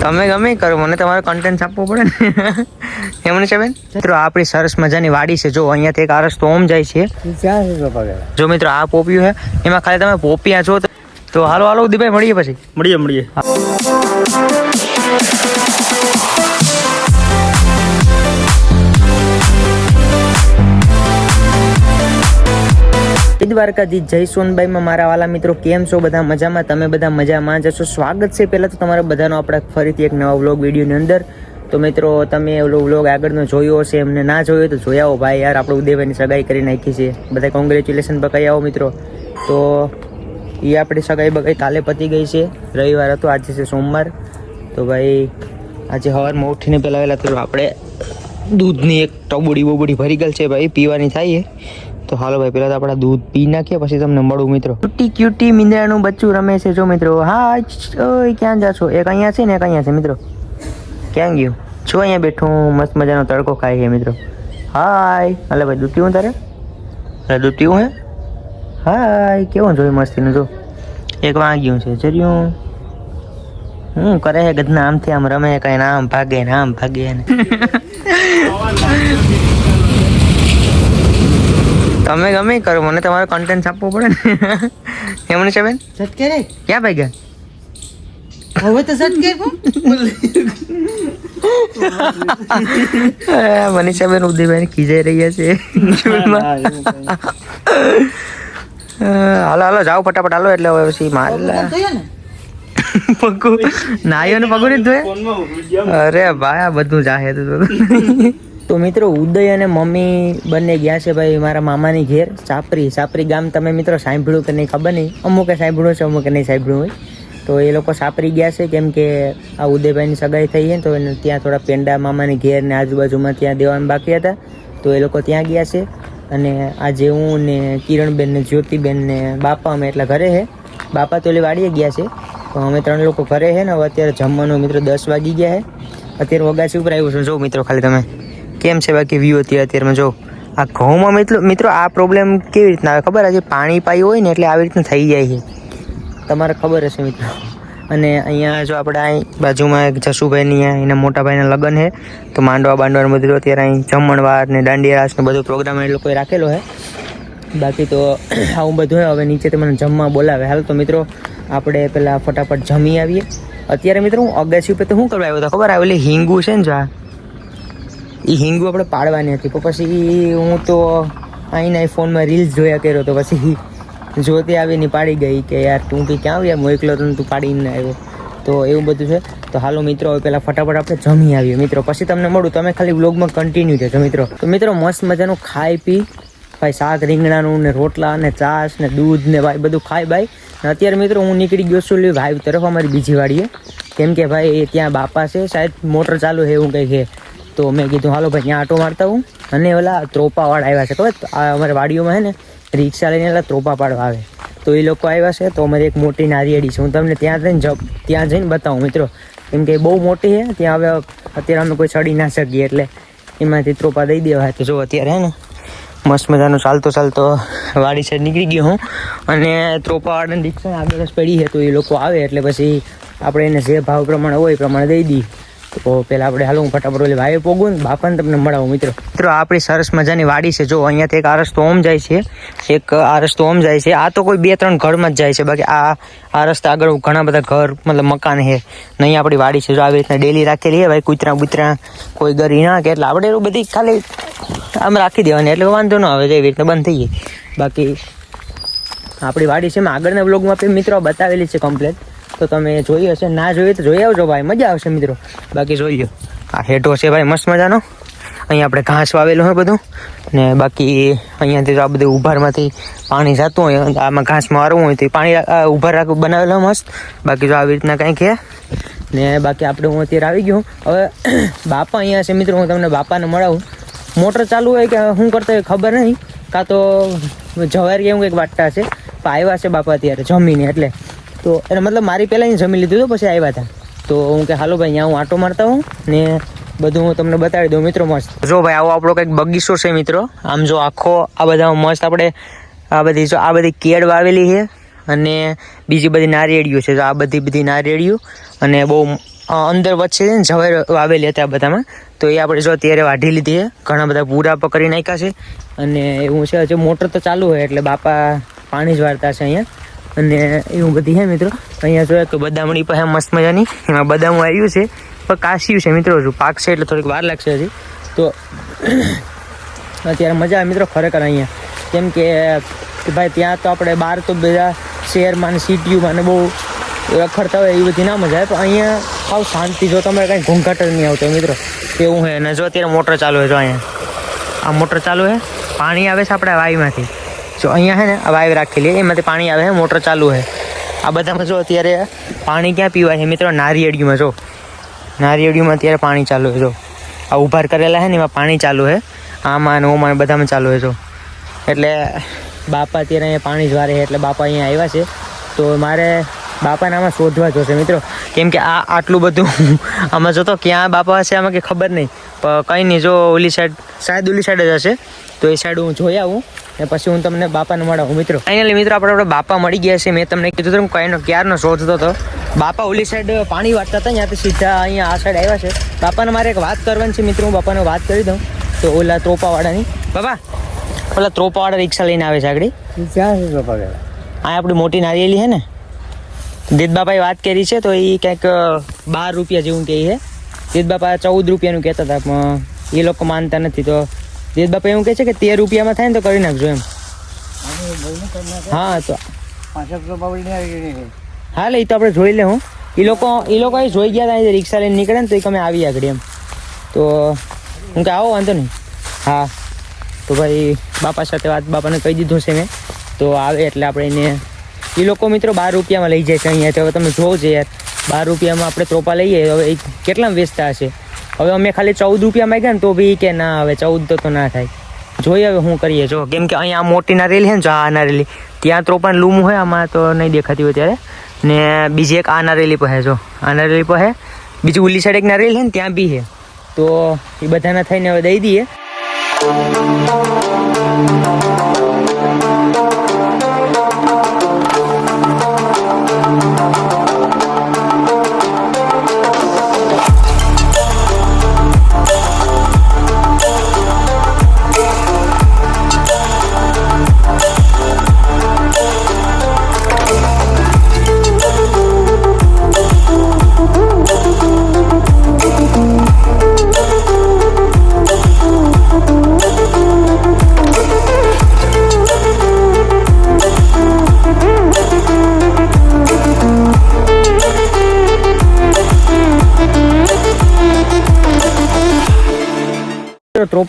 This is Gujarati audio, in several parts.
તમે ગમે કરો, મને તમારો કન્ટેન્ટ આપવો પડે ને. એમને છે બેન મિત્રો આપણી સરસ મજાની વાડી છે. જો, અહીંયાથી એક આ રસ્તો ઓમ જાય છે. તો જો, મિત્રો, આ પોપિયું છે. એમાં ખાલી તમે પોપિયા છો તો- તો હાલો હાલો ઉદીભાઈ મળીએ પછી. મળીએ મળીએ. જય જય સોનબાઈમાં મારા વાલા મિત્રો, કેમ છો? બધા મજામાં? તમે બધા મજામાં જશો સ્વાગત છે પહેલાં તો તમારા બધાનો આપણે ફરીથી એક નવા વ્લોગ વિડીયોની અંદર. તો મિત્રો, તમે ઓલો વ્લોગ આગળનો જોયો હશે, એમને ના જોયો તો આવો ભાઈ. યાર, આપણે ઉદયભાઈની સગાઈ કરી નાખી છે. બધા કોંગ્રેચ્યુલેશન બકાઈ આવો મિત્રો. તો એ આપણી સગાઈ બકાઈ કાલે પતી ગઈ છે. રવિવાર હતો, આજે છે સોમવાર. તો ભાઈ, આજે સવારમાં ઉઠીને પહેલાં વહેલા તો આપણે દૂધની એક ટબુડી બબુડી ભરી ગયેલ છે ભાઈ, પીવાની થાય તો હાલો ભાઈ પેલા તો આપણે દૂધ પી નાખીએ પછી તમને મળું મિત્રો. ક્યુટી ક્યુટી મીંદડાનું બચ્ચું રમે છે જો મિત્રો. હા ઓય ક્યાં જા છો એક અહીંયા છે ને એક અહીંયા છે મિત્રો. ક્યાં ગયું? છો અહીંયા બેઠું મસ્ત મજાનો તડકો ખાય છે મિત્રો. હાય. હલે ભાઈ દૂધ પીવું તારે? અરે દૂધ પીવું હે? હાય કેવું જોયું મસ્તીનું જો. એક વાગ્યું છે જર્યું હું કરે છે ગધના આમથી આમ રમે કઈ આમ ભાગે ને આમ ભાગે ને. તમે ગમે કરો મને તમારો કન્ટેન્ટ આપવો પડે ને. એમને છે બેન સટકે રે? ક્યાં ભાઈ ગયા? હવે તો સટકે મનીષાબેન ઉદયભાઈ ખીજાઈ રહ્યા છે. હાલો હાલો જાઓ ફટાફટ હાલો એટલે હવે પછી મારેલા પગું નાયો ને પગું નહીં ધોયા? અરે ભાઈ આ બધું જાહે તો તો મિત્રો, ઉદય અને મમ્મી બંને ગયા છે ભાઈ મારા મામાની ઘેર, સાપરી. સાપરી ગામ તમે મિત્રો સાંભળ્યું કે નહીં ખબર નહીં. અમુકે સાંભળ્યું છે, અમુકે નહીં સાંભળ્યું હોય. તો એ લોકો સાપરી ગયા છે, કેમ કે આ ઉદયભાઈની સગાઈ થઈ તો એને ત્યાં થોડા પેંડા મામાની ઘેર ને આજુબાજુમાં ત્યાં દેવાનું બાકી હતા. તો એ લોકો ત્યાં ગયા છે. અને આજે હું ને કિરણબેન ને જ્યોતિબેન ને બાપા અમે એટલા ઘરે છે બાપા તો એટલે વાડીએ ગયા છે. તો અમે ત્રણ લોકો ઘરે છે ને, હવે અત્યારે જમવાનું મિત્રો દસ વાગી ગયા છે અત્યારે વગાસી ઉપર આવ્યું છું. જો મિત્રો ખાલી તમે. કેમ છે બાકી વ્યૂ અત્યારે? અત્યારમાં જો આ ઘઉંમાં મિત્રો મિત્રો આ પ્રોબ્લેમ કેવી રીતના આવે ખબર? આજે પાણી પાયું હોય ને એટલે આવી રીતના થઈ જાય છે. તમારે ખબર હશે મિત્રો. અને અહીંયા જો આપણે અહીં બાજુમાં એક જશુભાઈની અહીંયા, એના મોટા ભાઈના લગ્ન છે. તો માંડવા બાંડવાનું બધું અત્યારે અહીં જમણવાર ને દાંડિયા ને બધો પ્રોગ્રામ એ લોકોએ રાખેલો છે. બાકી તો આવું બધું હોય હવે નીચે મને જમવા બોલાવે. હાલ તો મિત્રો, આપણે પેલા ફટાફટ જમી આવીએ. અત્યારે મિત્રો હું અગાસી ઉપર તો શું કરવા આવ્યો હતો ખબર? આવે ઓલી હિંગુ છે ને જો આ. એ હિંગુ આપણે પાડવાની હતી. પણ પછી હું તો અહીંના ફોનમાં રીલ્સ જોયા કર્યો તો પછી જોતી આવીને પાડી ગઈ કે યાર તું બી ક્યાં આવ્યા? હું એકલો તો પાડીને આવ્યો. તો એવું બધું છે. તો હાલો મિત્રો, હવે પહેલાં ફટાફટ આપણે જમી આવીએ. મિત્રો, પછી તમને મળું. તમે ખાલી વ્લોગમાં કન્ટિન્યુ રહેજો મિત્રો. તો મિત્રો, મસ્ત મજાનું ખાઈ પી. ભાઈ, શાક રીંગણાનું ને રોટલા ને ચાસ ને દૂધ ને ભાઈ, બધું ખાઈ ભાઈ ને અત્યારે મિત્રો, હું નીકળી ગયો છું ભાઈ તરફ અમારી બીજી વાડીએ કેમ કે ભાઈ ત્યાં બાપા છે. સાહેબ મોટર ચાલુ છે એવું કંઈ છે. તો મેં કીધું, હાલો ભાઈ, ત્યાં આટો મારતા હું અને ઓલા ત્રોપાવાળા આવ્યા છે, ખબર? આ અમારે વાડીઓમાં છે ને, રિક્ષા લઈને એટલે ત્રોપા પાડવા આવે. તો એ લોકો આવ્યા છે, તો અમારી એક મોટી નારિયેળી છે. હું તમને ત્યાં જઈને જબ ત્યાં જઈને બતાવું, મિત્રો. કેમ કે બહુ મોટી છે ત્યાં હવે અત્યારે અમે કોઈ ચડી ના શકીએ, એટલે એમાંથી ત્રોપા દઈ દેવા તો જો અત્યારે હે ને, મસ્ત મજાનું ચાલતો ચાલતો વાડી સાઈડ નીકળી ગયો હું. અને ત્રોપાવાળાની રિક્ષા આગળ પડી છે તો એ લોકો આવે, એટલે પછી આપણે એને જે ભાવ પ્રમાણે હોય એ પ્રમાણે દઈ દઈએ. તો પેલા આપણે હાલો હું ફટાફટ ઓલી ભાઈ પોગું બાપાને તમને મળાવું, મિત્રો. મિત્રો આપણી સરસ મજાની વાડી છે. જો, અહીંયાથી એક આ રસ્તો ઓમ જાય છે. એક આ રસ્તો ઓમ જાય છે. આ તો કોઈ બે ત્રણ ઘરમાં જ જાય છે. બાકી આ આ રસ્તા આગળ ઘણા બધા ઘર, મતલબ મકાન છે. નહીં આપણી વાડી છે. જો, આવી રીતના ડેલી રાખેલી છે ભાઈ, કૂતરા બુતરા, કોઈ ગરી ના કે એટલે આપણે એવું બધી ખાલી આમ રાખી દેવાની. એટલે વાંધો ન આવે એવી રીતના બંધ થઈ જાય. બાકી આપણી વાડી છે એમાં આગળના બ્લોગમાં મિત્રો બતાવેલી છે કમ્પ્લેટ તો તમે જોઈ હશે, ના જોઈએ તો જોઈ આવજો ભાઈ, મજા આવશે મિત્રો. બાકી જોઈ લો આ હેઠો છે ભાઈ, મસ્ત મજાનો. અહીંયા આપણે ઘાસ વાવેલું હોય બધું. ને બાકી અહીંયાથી આ બધું ઉભારમાંથી પાણી જતું હોય, આમાં ઘાસ મારવું હોય તો પાણી ઉભાર રાખ, બનાવેલો મસ્ત. બાકી જો આવી રીતના કંઈક હે ને બાકી આપણે હું અત્યારે આવી ગયો હવે બાપા અહીંયા છે મિત્રો, હું તમને બાપાને મળાવું. મોટર ચાલુ હોય કે શું કરતા હોય ખબર નહીં. કાં તો જવાર એવું કંઈક વાટતા છે પાયવા છે બાપા અત્યારે જમીને, એટલે. તો એટલે મતલબ મારી પહેલાં જમી લીધું હતું, પછી આવ્યા હતા. તો હું કે, હાલો ભાઈ, અહીંયા હું આટો મારતા હું ને બધું હું તમને બતાવી દઉં, મિત્રો મસ્ત. જો ભાઈ, આવો આપણો કંઈક બગીચો છે, મિત્રો. આમ જો આખો આ બધા મસ્ત આપણે આ બધી જો આ બધી કેળ વાવેલી છે અને બીજી બધી નારિયેળીઓ છે. જો આ બધી બધી નારિયેળીઓ અને બહુ અંદર વચ્ચે છે ને જવાઈ વાવેલી હતા આ બધામાં. તો એ આપણે જો અત્યારે વાઢી લીધી છે. ઘણા બધા પૂરા પકડી નાખ્યા છે. અને એવું છે, હજુ મોટર તો ચાલુ હોય, એટલે બાપા પાણી જ વાળતા છે અહીંયા. અને એવું બધી છે મિત્રો. અહીંયા જોયા કે બદામણી પાસે મસ્ત મજાની. એમાં બદામું આવ્યું છે. પણ કાશ્યું છે મિત્રો હજુ. પાક છે એટલે થોડીક વાર લાગશે હજી. તો અત્યારે મજા આવે મિત્રો ખરેખર અહીંયા. કેમ કે ભાઈ ત્યાં તો આપણે બહાર તો બધા શહેરમાં ને સિટીઓમાં ને બહુ રખડતા હોય એ બધી ના મજા આવે. પણ અહીંયા સાવ શાંતિ જો તમે કાંઈ ઘૂંઘાટ જ નહીં આવતો મિત્રો. એવું છે અને જો અત્યારે મોટર ચાલુ હોય જો અહીંયા. આ મોટર ચાલુ છે પાણી આવે છે આપણે વાયુમાંથી જો અહીંયા છે ને, આ વાઈવ રાખેલી એમાંથી પાણી આવે છે મોટર ચાલુ છે આ બધામાં જો અત્યારે પાણી ક્યાં પીવાય છે મિત્રો? નારિયેળીમાં જો. નારિયેળીમાં અત્યારે પાણી ચાલુ છે જો. આ ઉભાર કરેલા છે ને, એમાં પાણી ચાલુ છે આમાં ને ઓમાં બધામાં ચાલુ છે જો. એટલે બાપા અત્યારે અહીંયા પાણી જ વારે છે એટલે બાપા અહીંયા આવ્યા છે. તો મારે બાપાને આમાં શોધવા જોશે, મિત્રો. કેમ કે આ આટલું બધું આમાં જોતો ક્યાં બાપા હશે, આમાં કે ખબર નહીં. કંઈ નહીં, જો ઓલી સાઈડ શાયદ ઓલી સાઈડ જ હશે. તો એ સાઈડ હું જોઈ આવું. ને પછી હું તમને બાપાને મળાવું મિત્રો. ફાઇનલી મિત્રો આપણે આપણે બાપા મળી ગયા છે. મેં તમને કીધું હતું કઈનો ક્યારનો શોધતો હતો બાપા ઓલી સાઈડ પાણી વાટતા હતા ત્યાંથી સીધા અહીંયા આ સાઈડ આવ્યા છે. બાપાને મારે એક વાત કરવાની છે મિત્રો. હું બાપાને વાત કરી દઉં. તો ઓલા ત્રોપાવાળાની. બાપા ઓલા ત્રોપાવાળા રિક્ષા લઈને આવે છે આગળ. ક્યાં છે બાપા આ આપણી મોટી નારિયેલી છે ને. દીદ બાપાએ વાત કરી છે તો એ કંઈક બાર રૂપિયા જેવું કહે છે. દીદ બાપા ચૌદ રૂપિયાનું કહેતા હતા પણ એ લોકો માનતા નથી તો દીદ બાપા એવું કહે છે કે તેર રૂપિયામાં થાય ને તો કરી નાખજો એમ. હા તો હા લે તો આપણે જોઈ લે હું. એ લોકો એ લોકો અહીં જોઈ ગયા હતા રિક્ષા લઈને નીકળે ને તો એ અમે આવી આગળ એમ. તો હું કે આવો વાંધો નહીં. હા તો ભાઈ બાપા સાથે વાત બાપાને કહી દીધું છે મેં. તો આવે એટલે આપણે એને એ લોકો મિત્રો બાર રૂપિયામાં લઈ જાય છે અહીંયા. તો હવે તમે જોવો છો યાર. બાર રૂપિયામાં આપણે ત્રોપા લઈએ હવે એ કેટલામાં વેચતા હશે હવે અમે ખાલી ચૌદ રૂપિયા માંગ્યા ને તો બી કે ના હવે ચૌદ તો ના થાય. જોઈએ હવે શું કરીએ. જો કેમ કે અહીંયા મોટી નારેલી છે ને જો આ નારેલી ત્યાં તો પણ લૂમ હોય, આમાં તો નહીં દેખાતી હોય ત્યારે. ને બીજી એક આ નારેલી પહે જો. આ નારેલી પહે બીજી ઉલ્લી સાઈડ એક નારેલી છે ને, ત્યાં બી છે. તો એ બધાના થઈને હવે દઈ દઈએ.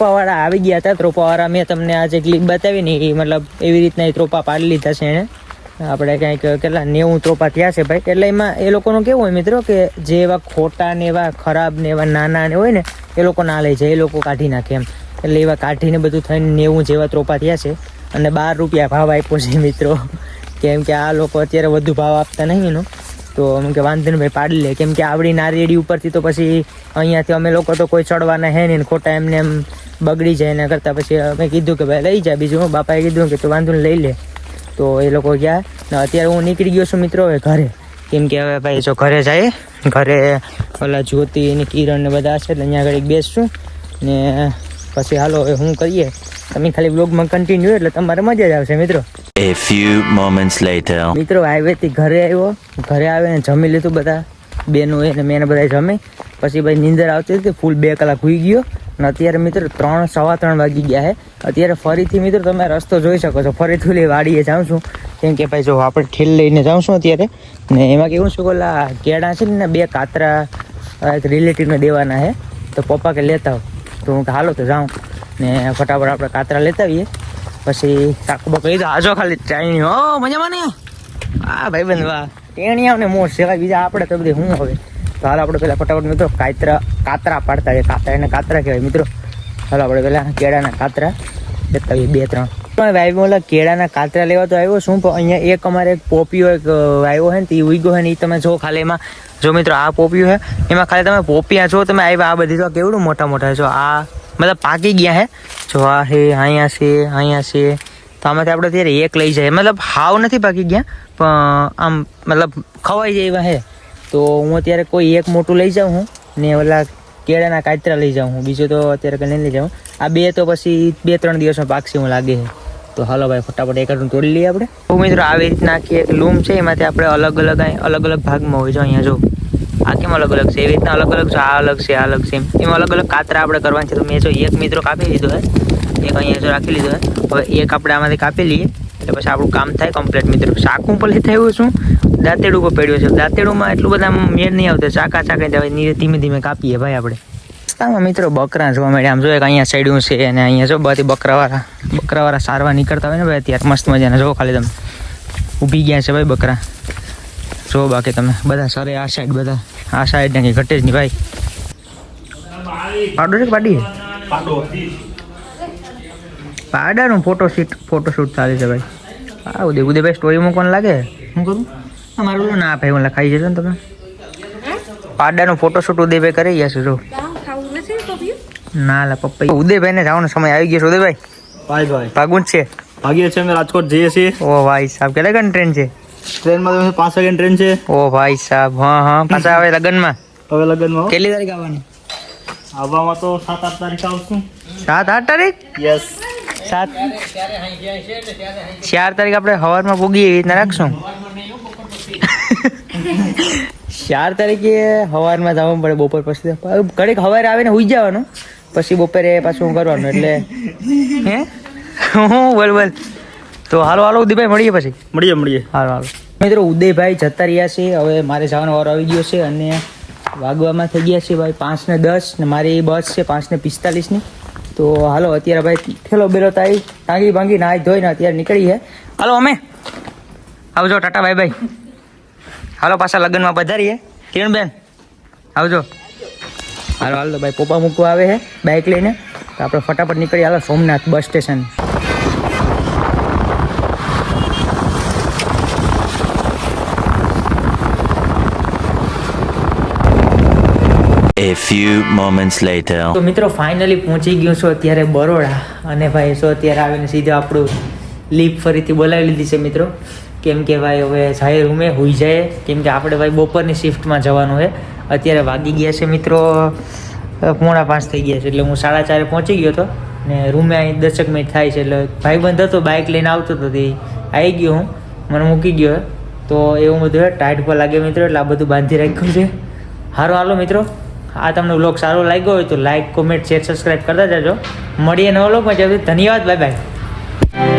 ત્રોપાવાળા આવી ગયા હતા. ત્રોપાવાળા મેં તમને આજે ક્લિપ બતાવી ને મતલબ એવી રીતના એ ત્રોપા પાડી લીધા છે એણે આપણે કંઈક કેટલા નેવું ત્રોપા થયા છે ભાઈ. એટલે એમાં એ લોકોનું કેવું હોય મિત્રો કે જે એવા ખોટા ને એવા ખરાબ ને એવા નાના ને હોય ને, એ લોકો ના લઈ જાય એ લોકો કાઢી નાખે એમ. એટલે એવા કાઢીને બધું થઈને નેવું જેવા ત્રોપા થયા છે. અને બાર રૂપિયા ભાવ આપ્યો છે મિત્રો. કેમ કે આ લોકો અત્યારે વધુ ભાવ આપતા નહીં એનો. તો અમે કે વાંધો ભાઈ પાડી લે. કેમ કે આવડી નારિયેળી ઉપરથી તો પછી અહીંયાથી અમે લોકો તો કોઈ ચડવાના હે નહીં ખોટા એમને એમ બગડી જાય એના કરતાં પછી અમે કીધું કે ભાઈ લઈ જા બીજું બાપાએ કીધું કે તું વાંધો લઈ લે. તો એ લોકો ગયા અત્યારે હું નીકળી ગયો છું મિત્રો હવે ઘરે. કેમ કે હવે ભાઈ જો ઘરે જાય, ઘરે ઓલા જ્યોતિ ને કિરણ ને બધા હશે એટલે અહીંયા આગળ બેસશું ને પછી હાલો હવે હું કરીએ. તમે ખાલી બ્લોગમાં કન્ટિન્યુ એટલે તમારે મજા જ આવશે મિત્રો. A few moments later. મિત્રો હાઈવેથી ઘરે આવ્યો. ઘરે આવીને જમી લીધું બધા. બેનો એને મેં બધા જમી. પછી ભાઈ નીંદર આવતી હતી, ફૂલ બે કલાક હોઈ ગયો. અને અત્યારે મિત્રો ત્રણ, સવા ત્રણ વાગી ગયા છે અત્યારે ફરીથી મિત્રો તમે રસ્તો જોઈ શકો છો. ફરીથી લઈ વાડીએ જાઉં છું. કેમ કે ભાઈ જો આપણે ઠેલ લઈને જાઉં છું અત્યારે. ને એમાં કેવું છે કે ઓલા કેળા છે ને બે કાતરા એક રિલેટિવને દેવાના છે તો પપ્પા કે લેતા આવ. તો હું હાલો તો જાઉં. ને ફટાફટ આપણે કાતરા લેતા આવીએ. પછી શાક બકરી તો આજો ખાલી ચાઈની હો. મજામાં ને? હા, ભાઈ બંધ, વાહ. ટેણિયા ને મોર સિવાય, બીજા આપણે તો બધી હું હવે? તો હાલ આપણે પેલા ફટાફટ મિત્રો કાતરા કાતરા પાડતા હોય કાતરા એને કાતરા કહેવાય મિત્રો. ચાલો આપણે પેલા કેળાના કાતરા આવીએ બે, ત્રણ. પણ ભાઈ ઓલા કેળાના કાતરા લેવા તો આવ્યો શું? પણ અહીંયા એક અમારે એક પોપીઓ એક આવ્યો હોય ને તે ઉગ્યો હે ને એ તમે જો ખાલી એમાં. જો મિત્રો આ પોપીઓ છે, એમાં ખાલી તમે પોપિયા જો તમે આવ્યા, આ બધી તો કેવડું મોટા મોટા છો? આ મતલબ પાકી ગયા હે? જો આ હે, અહીંયા છે અહીંયા છે. તો આમાંથી આપણે અત્યારે એક લઈ જાય. મતલબ હાવ નથી પાકી ગયા, પણ આમ મતલબ ખવાઈ જાય એવા હે. તો હું અત્યારે કોઈ એક મોટું લઈ જાઉં હું, ને ઓલા કેળાના કાચરા લઈ જાઉં હું. બીજું તો અત્યારે કંઈ નહીં લઈ જાઉં. આ બે તો પછી બે ત્રણ દિવસમાં પાકશે હું લાગે છે. તો હાલો ભાઈ, ફટાફટ એકાદું તોડી લઈએ આપણે. મિત્રો, આવી રીતના આખી એક લૂમ છે, એમાંથી આપણે અલગ અલગ અલગ અલગ ભાગમાં હોય છે. અહીંયા જો. આ અલગ અલગ છે? એવી રીતના અલગ અલગ છે? આ અલગ છે, આ અલગ છે એમ. અલગ અલગ કાતરા આપણે કરવાના છે. તો મેં જો એક મિત્રો કાપી લીધો હે. એક અહીંયા જો રાખી લીધો હે. હવે એક આપણે આમાંથી કાપી લઈએ. એટલે પછી આપણું કામ થાય કમ્પ્લીટ મિત્રો. શાકું પણ લેતા આવ્યું છું દાંતેડું પર પડ્યું છે. દાંતેડુંમાં એટલું બધા મેળ નહીં આવતો. ચાકા ચાકા ધીમે ધીમે કાપીએ ભાઈ આપણે. રસ્તામાં મિત્રો બકરા જોવા મળ્યા આમ જોઈએ કે અહીંયા સાઈડું છે અને અહીંયા જો બધી બકરાવાળા બકરાવાળા સારવા નીકળતા હોય ને ભાઈ, અત્યારે મસ્ત મજાના. જો ખાલી તમે ઊભી ગયા છે ભાઈ બકરા. જો બાકી તમે બધા સરે આ સાઈડ બધા આ સાઈડ ને કંઈ ઘટે જ નહીં ભાઈ. પાડો છે કે પાડી? પાડાનું ફોટોશૂટ ફોટોશૂટ ચાલે છે ભાઈ. હા ઉદય ઉદયભાઈ સ્ટોરી મૂકવાનું લાગે? શું કરું? મારું બોલો ના ભાઈ હું લખાઈ જશે ને તમે. પાડાનું ફોટોશૂટ ઉદયભાઈ કરી ગયા છે જો. ના લા પપ્પા ઉદયભાઈને જવાનો સમય આવી ગયો છે ઉદયભાઈ ભાઈ. ભાઈ ભાગું જ છે. ભાગીએ છીએ અમે રાજકોટ જઈએ છીએ. ઓ ભાઈ સાહેબ કેટલા ઘણી ટ્રેન છે? ટ્રેનમાં તો પાંચ વાગ્યાની ટ્રેન છે? ઓ ભાઈ સાહેબ હા હા. પાછા આવે લગ્નમાં? હવે લગ્નમાં કેટલી તારીખ આવવાની? આવવામાં તો સાત આઠ તારીખ આવશું. સાત આઠ તારીખ? યસ સાત? ચાર તારીખ આપણે સવારમાં પૂગીએ એવી રીતના રાખશું. ચાર તારીખે સવારમાં જવું પડે બપોર પછી ઘડીક સવારે આવે ને હુઈ જવાનું. પછી બપોરે પાછું કરવાનું એટલે. હે? હું બોલ બોલ. તો હાલો હાલો ઉદયભાઈ મળીએ પછી. મળીએ મળીએ. હાલો હાલો. મિત્રો ઉદયભાઈ જતા રહ્યા છે. હવે મારે જવાનો વારો આવી ગયો છે અને વાગવામાં થઈ ગયા છે ભાઈ પાંચ ને દસ ને મારી બસ છે પાંચ ને પિસ્તાલીસની તો હાલો અત્યારે ભાઈ થેલો બેલો તાઈ ટાંગી ભાંગી નાહી ધોઈને અત્યારે નીકળી છે હાલો અમે. આવજો ટાટા ભાઈ ભાઈ હાલો પાછા લગ્નમાં પધારીએ. કિરણબેન આવજો. હાલો હાલો ભાઈ પપ્પા મૂકવા આવે છે બાઇક લઈને. તો આપણે ફટાફટ નીકળીએ. હાલો Somnath bus station. A few moments later. તો મિત્રો ફાઇનલી પહોંચી ગયો છું અત્યારે બરોડા. અને ભાઈ શું અત્યારે આવીને સીધું આપણું લીપ ફરીથી બોલાવી લીધી છે મિત્રો. કેમ કે ભાઈ, હવે જાય રૂમે હોઈ જાય. કેમ કે આપણે ભાઈ બપોરની શિફ્ટમાં જવાનું છે. અત્યારે વાગી ગયા છે મિત્રો પોણા પાંચ થઈ ગયા છે. એટલે હું સાડા ચારે પહોંચી ગયો હતો. ને રૂમે અહીં દસક મિનિટ થાય છે. એટલે ભાઈબંધ હતો બાઇક લઈને આવતો હતો. તે આવી ગયો હું. મને મૂકી ગયો. તો એવું બધું ટાઈટ પર લાગે મિત્રો. એટલે આ બધું બાંધી રાખ્યું છે. સારું હાલો મિત્રો. આ તમને વ્લોગ સારો લાગ્યો હોય તો લાઈક કોમેન્ટ શેર સબસ્ક્રાઈબ કરતા જજો. મળીએ નવો વ્લોગમાં જરૂર ધન્યવાદ. Bye bye